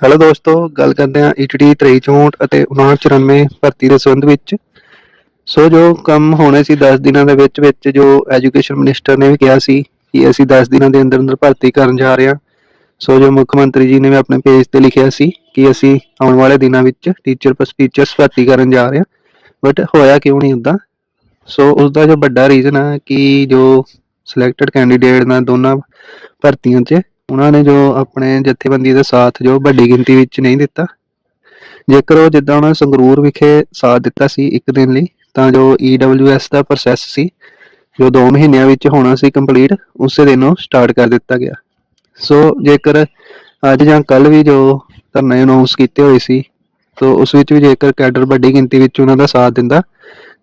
Hello ਦੋਸਤੋ, ਗੱਲ ਕਰਦੇ ਹਾਂ ਈਟੀਟੀ 2364 ਅਤੇ 5994 ਭਰਤੀ ਦੇ ਸੰਬੰਧ ਵਿੱਚ। ਸੋ ਜੋ ਕੰਮ ਹੋਣੇ ਸੀ 10 ਦਿਨਾਂ ਦੇ ਵਿੱਚ ਵਿੱਚ ਜੋ ਐਜੂਕੇਸ਼ਨ ਮਿਨਿਸਟਰ ਨੇ ਵੀ ਕਿਹਾ ਸੀ ਕਿ ਅਸੀਂ 10 ਦਿਨਾਂ ਦੇ ਅੰਦਰ ਅੰਦਰ ਭਰਤੀ ਕਰਨ ਜਾ ਰਹੇ ਹਾਂ, ਸੋ ਜੋ ਮੁੱਖ ਮੰਤਰੀ ਜੀ ਨੇ ਵੀ ਆਪਣੇ ਪੇਜ ਤੇ ਲਿਖਿਆ ਸੀ ਕਿ ਅਸੀਂ ਆਉਣ ਵਾਲੇ ਦਿਨਾਂ ਵਿੱਚ ਟੀਚਰ ਪਸ ਟੀਚਰਸ ਭਰਤੀ ਕਰਨ ਜਾ ਰਹੇ ਹਾਂ। ਬਟ ਹੋਇਆ ਕਿਉਂ ਨਹੀਂ ਹੁੰਦਾ ਸੋ ਉਸ ਦਾ ਜੋ ਵੱਡਾ ਰੀਜ਼ਨ ਹੈ ਕਿ ਜੋ ਸਿਲੈਕਟਡ ਕੈਂਡੀਡੇਟ ਨਾਲ ਦੋਨਾਂ ਭਰਤੀਆਂ 'ਚ ਉਹਨਾਂ ਨੇ ਜੋ ਆਪਣੇ ਜਥੇਬੰਦੀ ਦਾ ਸਾਥ ਜੋ ਵੱਡੀ ਗਿਣਤੀ ਵਿੱਚ ਨਹੀਂ ਦਿੱਤਾ, ਜੇਕਰ ਉਹ ਜਿੱਦਾਂ ਉਹਨਾਂ ਸੰਗਰੂਰ ਵਿਖੇ ਸਾਥ ਦਿੱਤਾ ਸੀ ਇੱਕ ਦਿਨ ਲਈ, ਤਾਂ ਜੋ EWS ਦਾ ਪ੍ਰੋਸੈਸ ਸੀ, ਜੋ 2 ਮਹੀਨਿਆਂ ਵਿੱਚ ਹੋਣਾ ਸੀ ਕੰਪਲੀਟ ਉਸੇ ਦਿਨ ਉਹ ਸਟਾਰਟ ਕਰ ਦਿੱਤਾ ਗਿਆ। ਸੋ ਜੇਕਰ ਅੱਜ ਜਾਂ ਕੱਲ ਵੀ ਜੋ ਧਰਨੇ ਅਨਾਉਂਸ ਕੀਤੇ ਹੋਏ ਸੀ, ਤੋ ਉਸ ਵਿੱਚ ਵੀ ਜੇਕਰ ਕੈਡਰ ਵੱਡੀ ਗਿਣਤੀ ਵਿੱਚ ਉਹਨਾਂ ਦਾ ਸਾਥ ਦਿੰਦਾ,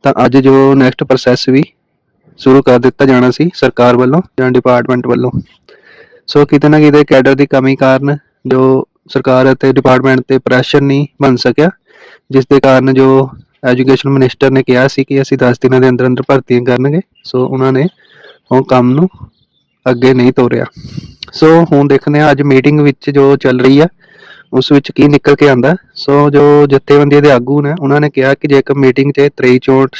ਤਾਂ ਅੱਜ ਜੋ ਨੈਕਸਟ ਪ੍ਰੋਸੈਸ ਵੀ ਸ਼ੁਰੂ ਕਰ ਦਿੱਤਾ ਜਾਣਾ ਸੀ ਸਰਕਾਰ ਵੱਲੋਂ ਜਾਂ ਡਿਪਾਰਟਮੈਂਟ ਵੱਲੋਂ। ਸੋ ਕਿਤੇ ਨਾ ਕਿਤੇ ਕੈਡਰ ਦੀ ਕਮੀ ਕਾਰਨ ਜੋ ਸਰਕਾਰ ਅਤੇ ਡਿਪਾਰਟਮੈਂਟ ਤੇ ਪ੍ਰੈਸ਼ਰ ਨਹੀਂ ਬਣ ਸਕਿਆ, ਜਿਸ ਦੇ ਕਾਰਨ ਜੋ ਐਜੂਕੇਸ਼ਨ ਮਿਨਿਸਟਰ ਨੇ ਕਿਹਾ ਸੀ ਕਿ ਅਸੀਂ 10 ਦਿਨਾਂ ਦੇ ਅੰਦਰ ਅੰਦਰ ਭਰਤੀਆਂ ਕਰਨਗੇ ਸੋ ਉਹਨਾਂ ਨੇ ਉਹ ਕੰਮ ਨੂੰ ਅੱਗੇ ਨਹੀਂ ਤੋਰਿਆ। ਸੋ ਹੁਣ ਦੇਖਦੇ ਹਾਂ ਅੱਜ ਮੀਟਿੰਗ ਵਿੱਚ ਜੋ ਚੱਲ ਰਹੀ ਆ ਉਸ ਵਿੱਚ ਕੀ ਨਿਕਲ ਕੇ ਆਂਦਾ? ਸੋ ਜੋ ਜਥੇਬੰਦੀ ਦੇ ਆਗੂ ਨੇ, ਉਹਨਾਂ ਨੇ ਕਿਹਾ ਕਿ ਜੇਕਰ ਮੀਟਿੰਗ 'ਚ 23 ਚੋਟ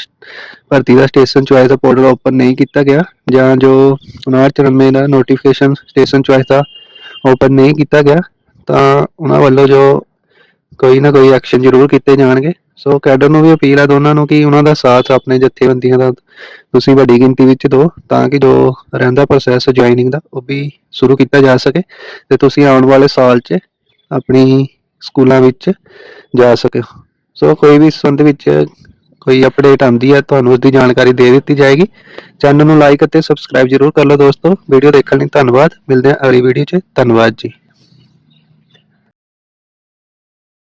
ਭਰਤੀ ਦਾ ਸਟੇਸ਼ਨ ਚੁਆਇਸ ਦਾ ਪੋਰਟਲ ਓਪਨ ਨਹੀਂ ਕੀਤਾ ਗਿਆ, ਜਾਂ ਜੋ 5994 ਦਾ ਨੋਟੀਫਿਕੇਸ਼ਨ ਸਟੇਸ਼ਨ ਚੁਆਇਸ ਦਾ ਓਪਨ ਨਹੀਂ ਕੀਤਾ ਗਿਆ, ਤਾਂ ਉਹਨਾਂ ਵੱਲੋਂ ਜੋ ਕੋਈ ਨਾ ਕੋਈ ਐਕਸ਼ਨ ਜ਼ਰੂਰ ਕੀਤੇ ਜਾਣਗੇ। ਸੋ ਕੈਡਰ ਨੂੰ ਵੀ ਅਪੀਲ ਹੈ ਦੋਨਾਂ ਨੂੰ ਕਿ ਉਹਨਾਂ ਦਾ ਸਾਥ ਆਪਣੇ ਜਥੇਬੰਦੀਆਂ ਦਾ ਤੁਸੀਂ ਵੱਡੀ ਗਿਣਤੀ ਵਿੱਚ ਦਿਓ, ਤਾਂ ਕਿ ਜੋ ਰਹਿੰਦਾ ਪ੍ਰੋਸੈਸ ਜੁਆਇਨਿੰਗ ਦਾ, ਉਹ ਵੀ ਸ਼ੁਰੂ ਕੀਤਾ ਜਾ ਸਕੇ। ਤੇ ਤੁਸੀਂ ਆਉਣ ਵਾਲੇ ਸਾਲ 'ਚ ਆਪਣੀ ਸਕੂਲਾਂ ਵਿੱਚ ਜਾ ਸਕੇ। ਸੋ ਕੋਈ ਵੀ ਸੰਬੰਧ ਵਿੱਚ ਕੋਈ ਅਪਡੇਟ ਆਉਂਦੀ ਹੈ, ਤੁਹਾਨੂੰ ਉਸ ਦੀ ਜਾਣਕਾਰੀ ਦੇ ਦਿੱਤੀ ਜਾਏਗੀ। ਚੈਨਲ ਨੂੰ ਲਾਈਕ ਅਤੇ ਸਬਸਕ੍ਰਾਈਬ ਜ਼ਰੂਰ ਕਰ ਲਓ ਦੋਸਤੋ। ਵੀਡੀਓ ਦੇਖਣ ਲਈ ਧੰਨਵਾਦ। ਮਿਲਦੇ ਹਾਂ ਅਗਲੀ ਵੀਡੀਓ 'ਚ। ਧੰਨਵਾਦ ਜੀ।